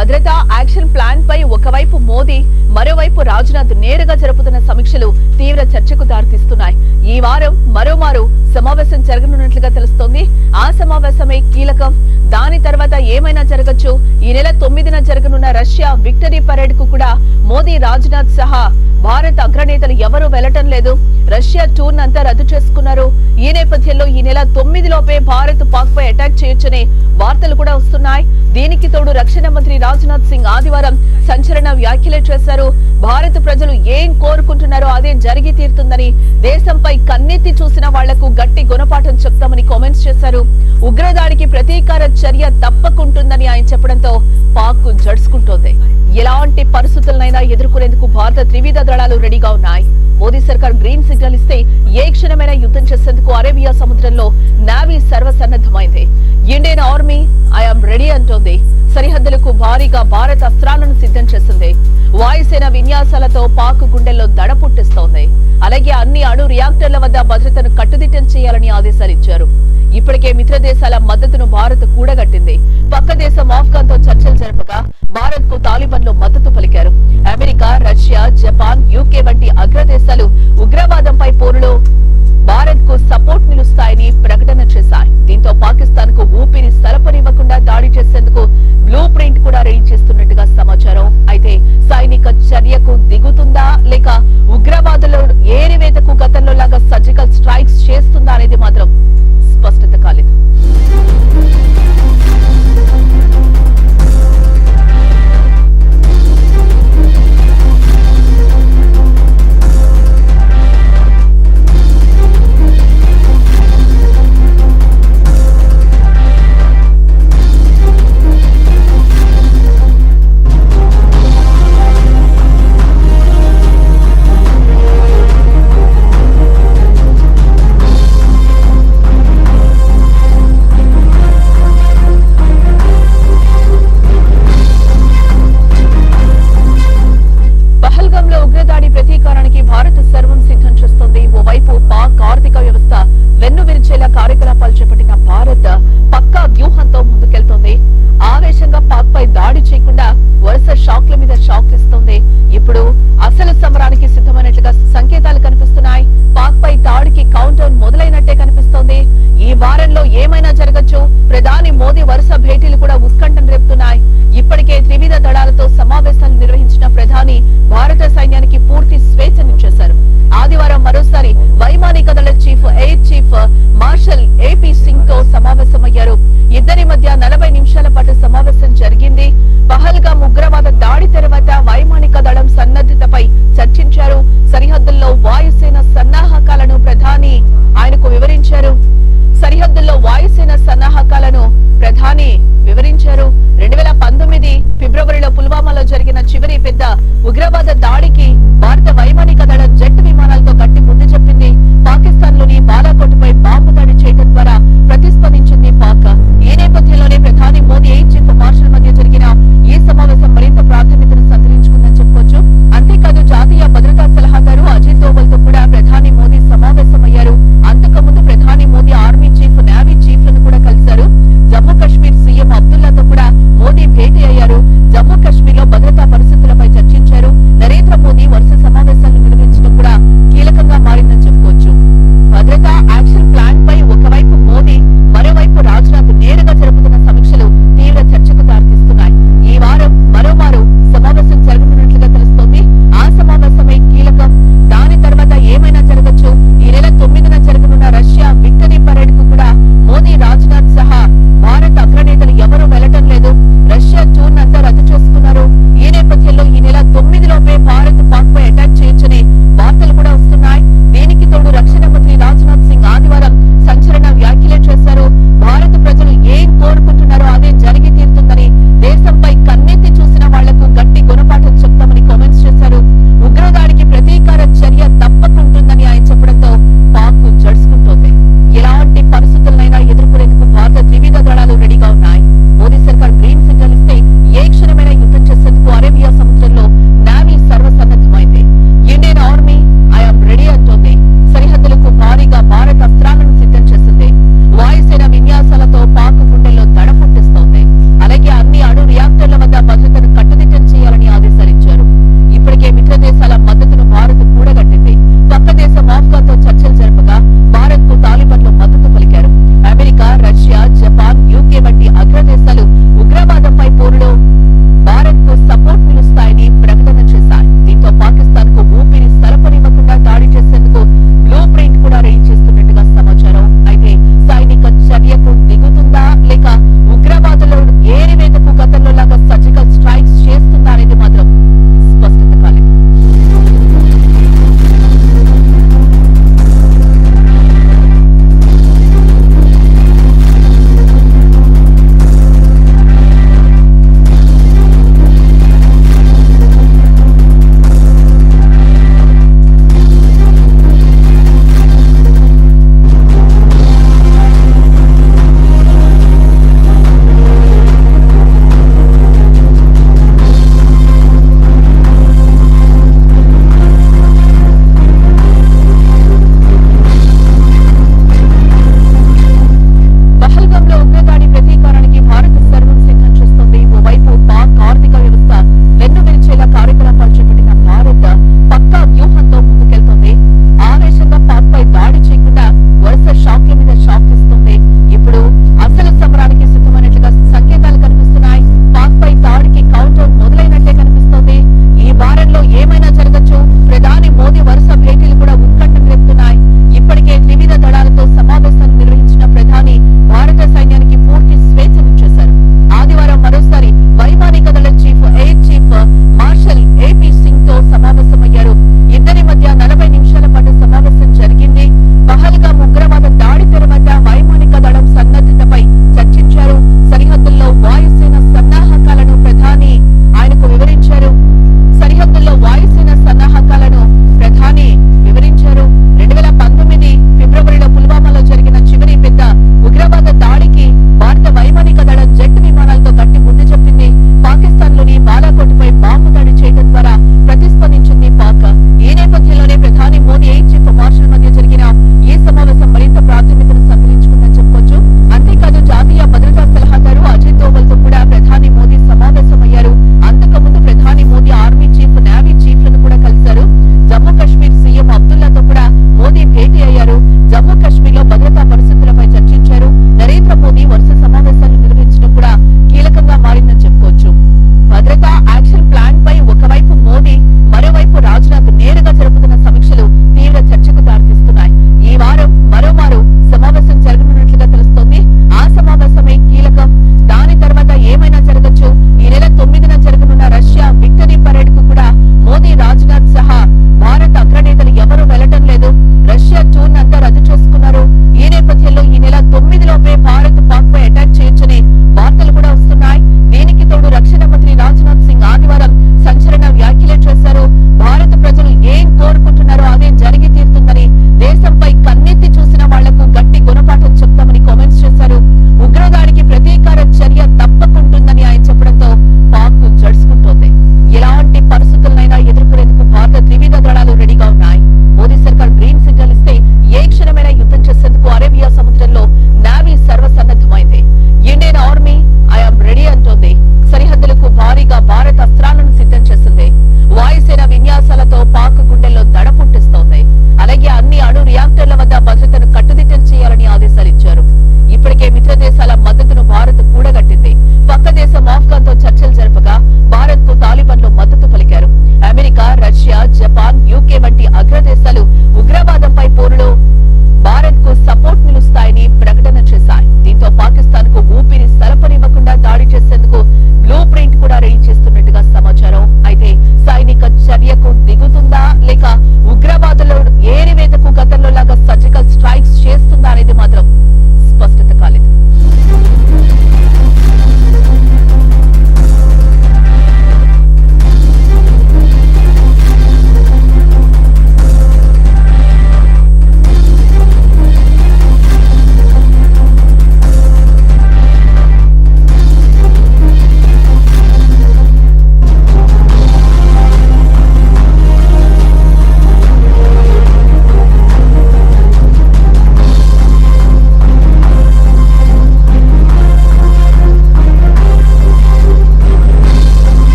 భద్రతా action plan పై ఒకవైపు మోదీ మరోవైపు రాజ్నాథ్ నేరుగా జరుపుతున్న సమీక్షలు తీవ్ర చర్చకు దారితీస్తున్నాయి. ఈ వారం మరోమారు సమావేశం జరగనున్నట్లుగా తెలుస్తోంది. ఆ సమావేశమే కీలకం. దాని తర్వాత ఏమైనా జరగచ్చు. ఈ నెల తొమ్మిదిన జరగనున్న రష్యా విక్టరీ పరేడ్కు కూడా మోదీ రాజ్నాథ్ సహా భారత్ అగ్రనేతలు ఎవరూ వెళ్ళటం లేదు. రష్యా టూర్ అంతా రద్దు చేసుకున్నారు. ఈ నేపథ్యంలో ఈ నెల తొమ్మిది లోపే భారత్ పాక్ పై అటాక్ చేయొచ్చనే వార్తలు కూడా వస్తున్నాయి. దీనికి తోడు రక్షణ మంత్రి రాజ్నాథ్ సింగ్ ఆదివారం సంచలన వ్యాఖ్యలు చేశారు. భారత ప్రజలు ఏం కోరుకుంటున్నారో అదే జరిగి తీరుతుందని దేశంపై కన్నెత్తి చూసిన వాళ్ళకు గట్టి గుణపాఠం చెప్తామని కామెంట్స్ చేశారు. ఉగ్రదాడికి ప్రతీకార చర్య ఎదుర్కొనేందుకు భారత త్రివిధ దళాలు రెడీగా ఉన్నాయి. మోదీ సర్కార్ గ్రీన్ సిగ్నల్ ఇస్తే ఏ క్షణమైనా యుద్ధం చేసేందుకు అరేబియా సముద్రంలో navy సర్వసన్నద్ధమైంది. Indian army I am ready అంటోంది. సరిహద్దులకు భారీగా భారత్ అస్త్రాలను సిద్ధం చేసింది. వాయుసేన విన్యాసాలతో పాక్ గుండెల్లో దడ పుట్టిస్తోంది. అలాగే అన్ని అణు రియాక్టర్ల వద్ద భద్రతను కట్టుదిట్టం చేయాలని ఆదేశాలు ఇచ్చారు ఇప్పటికే మిత్ర దేశాల మద్దతును భారత్ కూడగట్టింది. పక్క దేశం ఆఫ్ఘన్తో చర్చలు జరపగా భారత్కు తాలిబాన్లు మద్దతు పలికారు. అమెరికా రష్యా జపాన్ యూకే వంటి అగ్రదేశాలు ఉగ్రవాదంపై పోరులో భారత్కు సపోర్ట్ నిలుస్తాయని ప్రకటన చేశాయి.